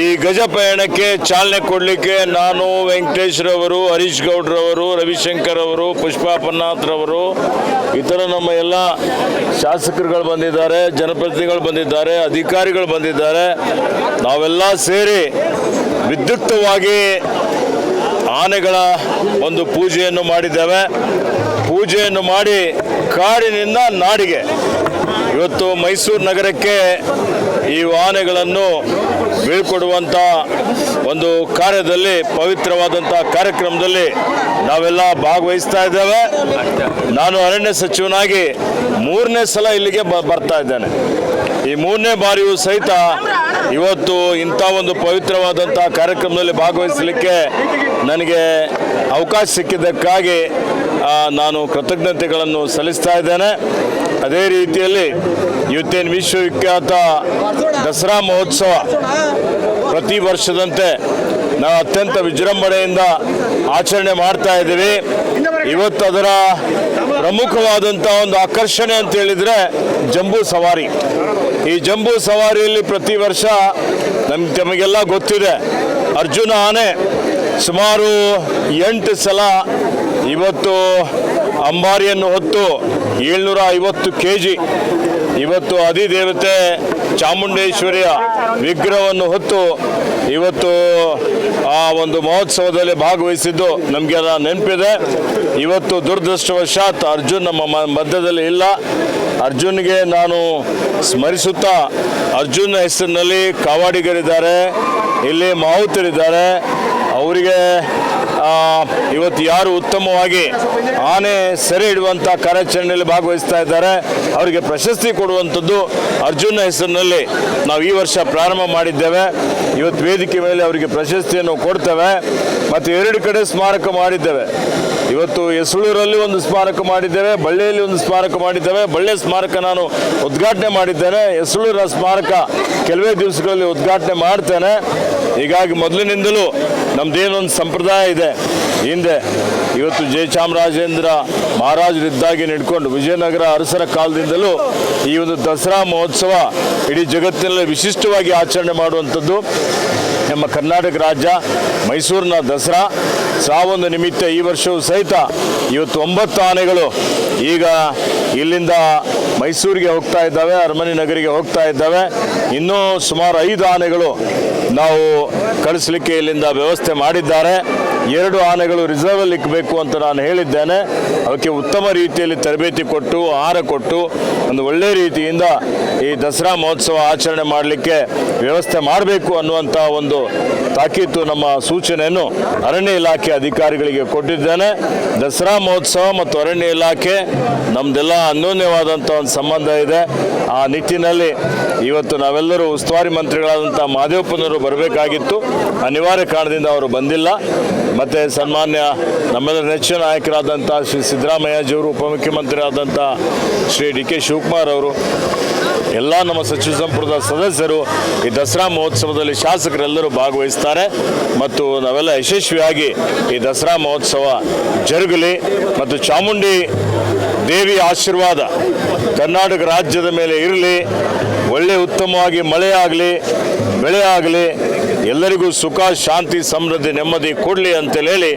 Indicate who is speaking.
Speaker 1: ಈ ಗಜ ಪಯಣಕ್ಕೆ ಚಾಲನೆ ಕೊಡಲಿಕ್ಕೆ ನಾನು ವೆಂಕಟೇಶ್ ರವರು ಹರೀಶ್ ಗೌಡ್ರವರು, ರವಿಶಂಕರ್ ಅವರು ಪುಷ್ಪಾಪನ್ನಾಥ್ ರವರು ಇತರ ನಮ್ಮ ಎಲ್ಲ ಶಾಸಕರುಗಳು ಬಂದಿದ್ದಾರೆ, ಜನಪ್ರತಿನಿಧಿಗಳು ಬಂದಿದ್ದಾರೆ, ಅಧಿಕಾರಿಗಳು ಬಂದಿದ್ದಾರೆ. ನಾವೆಲ್ಲ ಸೇರಿ ವಿದ್ಯುಕ್ತವಾಗಿ ಆನೆಗಳ ಒಂದು ಪೂಜೆಯನ್ನು ಮಾಡಿದ್ದೇವೆ. ಪೂಜೆಯನ್ನು ಮಾಡಿ ಕಾಡಿನಿಂದ ನಾಡಿಗೆ ಇವತ್ತು ಮೈಸೂರು ನಗರಕ್ಕೆ ಈ ವಾಹನಗಳನ್ನು ಬೀಳ್ಕೊಡುವಂಥ ಒಂದು ಕಾರ್ಯದಲ್ಲಿ ಪವಿತ್ರವಾದಂಥ ಕಾರ್ಯಕ್ರಮದಲ್ಲಿ ನಾವೆಲ್ಲ ಭಾಗವಹಿಸ್ತಾ ಇದ್ದೇವೆ. ನಾನು ಅರಣ್ಯ ಸಚಿವನಾಗಿ ಮೂರನೇ ಸಲ ಇಲ್ಲಿಗೆ ಬರ್ತಾ ಇದ್ದೇನೆ. ಈ ಮೂರನೇ ಬಾರಿಯೂ ಸಹಿತ ಇವತ್ತು ಇಂಥ ಒಂದು ಪವಿತ್ರವಾದಂಥ ಕಾರ್ಯಕ್ರಮದಲ್ಲಿ ಭಾಗವಹಿಸಲಿಕ್ಕೆ ನನಗೆ ಅವಕಾಶ ಸಿಕ್ಕಿದ್ದಕ್ಕಾಗಿ ನಾನು ಕೃತಜ್ಞತೆಗಳನ್ನು ಸಲ್ಲಿಸ್ತಾ ಇದ್ದೇನೆ. ಅದೇ ರೀತಿಯಲ್ಲಿ ಇವತ್ತೇನು ವಿಶ್ವವಿಖ್ಯಾತ ದಸರಾ ಮಹೋತ್ಸವ ಪ್ರತಿ ವರ್ಷದಂತೆ ನಾವು ಅತ್ಯಂತ ವಿಜೃಂಭಣೆಯಿಂದ ಆಚರಣೆ ಮಾಡ್ತಾ ಇದ್ದೀವಿ. ಇವತ್ತು ಅದರ ಪ್ರಮುಖವಾದಂಥ ಒಂದು ಆಕರ್ಷಣೆ ಅಂತ ಹೇಳಿದರೆ ಜಂಬೂ ಸವಾರಿ. ಈ ಜಂಬೂ ಸವಾರಿಯಲ್ಲಿ ಪ್ರತಿ ವರ್ಷ ನಮ್ಗೆ ತಮಗೆಲ್ಲ ಗೊತ್ತಿದೆ, ಅರ್ಜುನ ಆನೆ ಸುಮಾರು ಎಂಟು ಸಲ ಇವತ್ತು ಅಂಬಾರಿಯನ್ನು ಹೊತ್ತು ಏಳ್ನೂರ ಐವತ್ತು ಕೆ ಜಿ ಇವತ್ತು ಅಧಿದೇವತೆ ಚಾಮುಂಡೇಶ್ವರಿಯ ವಿಗ್ರಹವನ್ನು ಹೊತ್ತು ಇವತ್ತು ಆ ಒಂದು ಮಹೋತ್ಸವದಲ್ಲಿ ಭಾಗವಹಿಸಿದ್ದು ನಮಗೆಲ್ಲ ನೆನಪಿದೆ. ಇವತ್ತು ದುರದೃಷ್ಟವಶಾತ್ ಅರ್ಜುನ್ ನಮ್ಮ ಮಧ್ಯದಲ್ಲಿ ಇಲ್ಲ. ಅರ್ಜುನ್ಗೆ ನಾನು ಸ್ಮರಿಸುತ್ತಾ ಅರ್ಜುನ್ ಹೆಸರಿನಲ್ಲಿ ಕಾವಾಡಿಗರಿದ್ದಾರೆ, ಇಲ್ಲಿ ಮಾವುತರಿದ್ದಾರೆ. ಅವರಿಗೆ ಇವತ್ತು ಯಾರು ಉತ್ತಮವಾಗಿ ಆನೆ ಸೆರೆ ಇಡುವಂಥ ಕಾರ್ಯಾಚರಣೆಯಲ್ಲಿ ಭಾಗವಹಿಸ್ತಾ ಇದ್ದಾರೆ, ಅವರಿಗೆ ಪ್ರಶಸ್ತಿ ಕೊಡುವಂಥದ್ದು ಅರ್ಜುನ ಹೆಸರಿನಲ್ಲಿ ನಾವು ಈ ವರ್ಷ ಪ್ರಾರಂಭ ಮಾಡಿದ್ದೇವೆ. ಇವತ್ತು ವೇದಿಕೆ ಮೇಲೆ ಅವರಿಗೆ ಪ್ರಶಸ್ತಿಯನ್ನು ಕೊಡ್ತೇವೆ. ಮತ್ತು ಎರಡು ಕಡೆ ಸ್ಮಾರಕ ಮಾಡಿದ್ದೇವೆ. ಇವತ್ತು ಎಸಳೂರಲ್ಲಿ ಒಂದು ಸ್ಮಾರಕ ಮಾಡಿದ್ದೇವೆ, ಬಳ್ಳಿಯಲ್ಲಿ ಒಂದು ಸ್ಮಾರಕ ಮಾಡಿದ್ದೇವೆ. ಬಳ್ಳಿ ಸ್ಮಾರಕ ನಾನು ಉದ್ಘಾಟನೆ ಮಾಡಿದ್ದೇನೆ. ಎಸಳೂರ ಸ್ಮಾರಕ ಕೆಲವೇ ದಿವಸಗಳಲ್ಲಿ ಉದ್ಘಾಟನೆ ಮಾಡ್ತೇನೆ. ಹೀಗಾಗಿ ಮೊದಲಿನಿಂದಲೂ ನಮ್ದೇನೊಂದು ಸಂಪ್ರದಾಯ ಇದೆ. ಹಿಂದೆ ಇವತ್ತು ಜಯಚಾಮರಾಜೇಂದ್ರ ಮಹಾರಾಜರಿದ್ದಾಗಿ ನಡ್ಕೊಂಡು ವಿಜಯನಗರ ಅರಸರ ಕಾಲದಿಂದಲೂ ಈ ಒಂದು ದಸರಾ ಮಹೋತ್ಸವ ಇಡೀ ಜಗತ್ತಿನಲ್ಲಿ ವಿಶಿಷ್ಟವಾಗಿ ಆಚರಣೆ ಮಾಡುವಂಥದ್ದು. ನಮ್ಮ ಕರ್ನಾಟಕ ರಾಜ್ಯ ಮೈಸೂರಿನ ದಸರಾ. ಸಾವೊಂದು ನಿಮಿತ್ತ ಈ ವರ್ಷವೂ ಸಹಿತ ಇವತ್ತು ಒಂಬತ್ತು ಆನೆಗಳು ಈಗ ಇಲ್ಲಿಂದ ಮೈಸೂರಿಗೆ ಹೋಗ್ತಾ ಇದ್ದಾವೆ, ಅರಮನೆ ನಗರಿಗೆ ಹೋಗ್ತಾ ಇದ್ದಾವೆ. ಇನ್ನೂ ಸುಮಾರು ಐದು ಆನೆಗಳು ನಾವು ಕಳಿಸಲಿಕ್ಕೆ ಇಲ್ಲಿಂದ ವ್ಯವಸ್ಥೆ ಮಾಡಿದ್ದಾರೆ. ಎರಡು ಆನೆಗಳು ರಿಸರ್ವಲ್ಲಿ ಇಕ್ಕಬೇಕು ಅಂತ ನಾನು ಹೇಳಿದ್ದೇನೆ. ಅದಕ್ಕೆ ಉತ್ತಮ ರೀತಿಯಲ್ಲಿ ತರಬೇತಿ ಕೊಟ್ಟು, ಆಹಾರ ಕೊಟ್ಟು, ಒಂದು ಒಳ್ಳೆಯ ರೀತಿಯಿಂದ ಈ ದಸರಾ ಮಹೋತ್ಸವ ಆಚರಣೆ ಮಾಡಲಿಕ್ಕೆ ವ್ಯವಸ್ಥೆ ಮಾಡಬೇಕು ಅನ್ನುವಂಥ ಒಂದು ತಾಕೀತು ನಮ್ಮ ಸೂಚನೆಯನ್ನು ಅರಣ್ಯ ಇಲಾಖೆ ಅಧಿಕಾರಿಗಳಿಗೆ ಕೊಟ್ಟಿದ್ದೇನೆ. ದಸರಾ ಮಹೋತ್ಸವ ಮತ್ತು ಅರಣ್ಯ ಇಲಾಖೆ ನಮ್ಮದೆಲ್ಲ ಅನ್ಯೋನ್ಯವಾದಂಥ ಒಂದು ಸಂಬಂಧ ಇದೆ. ಆ ನಿಟ್ಟಿನಲ್ಲಿ ಇವತ್ತು ನಾವೆಲ್ಲರೂ ಉಸ್ತುವಾರಿ ಮಂತ್ರಿಗಳಾದಂಥ ಮಾದೇವಪ್ಪನವರು ಬರಬೇಕಾಗಿತ್ತು. ಅನಿವಾರ್ಯ ಕಾರಣದಿಂದ ಅವರು ಬಂದಿಲ್ಲ. ಮತ್ತು ಸನ್ಮಾನ್ಯ ನಮ್ಮೆಲ್ಲರ ನೆಚ್ಚಿನ ನಾಯಕರಾದಂಥ ಶ್ರೀ ಸಿದ್ದರಾಮಯ್ಯಜಿಯವರು ಉಪಮುಖ್ಯಮಂತ್ರಿ ಆದಂಥ ಶ್ರೀ ಡಿ ಕೆ ಶಿವಕುಮಾರ್ ಅವರು, ಎಲ್ಲ ನಮ್ಮ ಸಚಿವ ಸಂಪುಟದ ಸದಸ್ಯರು ಈ ದಸರಾ ಮಹೋತ್ಸವದಲ್ಲಿ ಶಾಸಕರೆಲ್ಲರೂ ಭಾಗವಹಿಸ್ತಾರೆ. ಮತ್ತು ನಾವೆಲ್ಲ ಯಶಸ್ವಿಯಾಗಿ ಈ ದಸರಾ ಮಹೋತ್ಸವ ಜರುಗಲಿ. ಮತ್ತು ಚಾಮುಂಡಿ ದೇವಿ ಆಶೀರ್ವಾದ ಕರ್ನಾಟಕ ರಾಜ್ಯದ ಮೇಲೆ ಇರಲಿ. ಒಳ್ಳೆ ಉತ್ತಮವಾಗಿ ಮಳೆಯಾಗಲಿ ಆಗಲಿ ಬೆಳೆ ಆಗಲಿ ಎಲ್ಲರಿಗೂ ಸುಖ ಶಾಂತಿ ಸಮೃದ್ಧಿ ನೆಮ್ಮದಿ ಕೊಡಲಿ ಅಂತೇಳಿ ಹೇಳಿ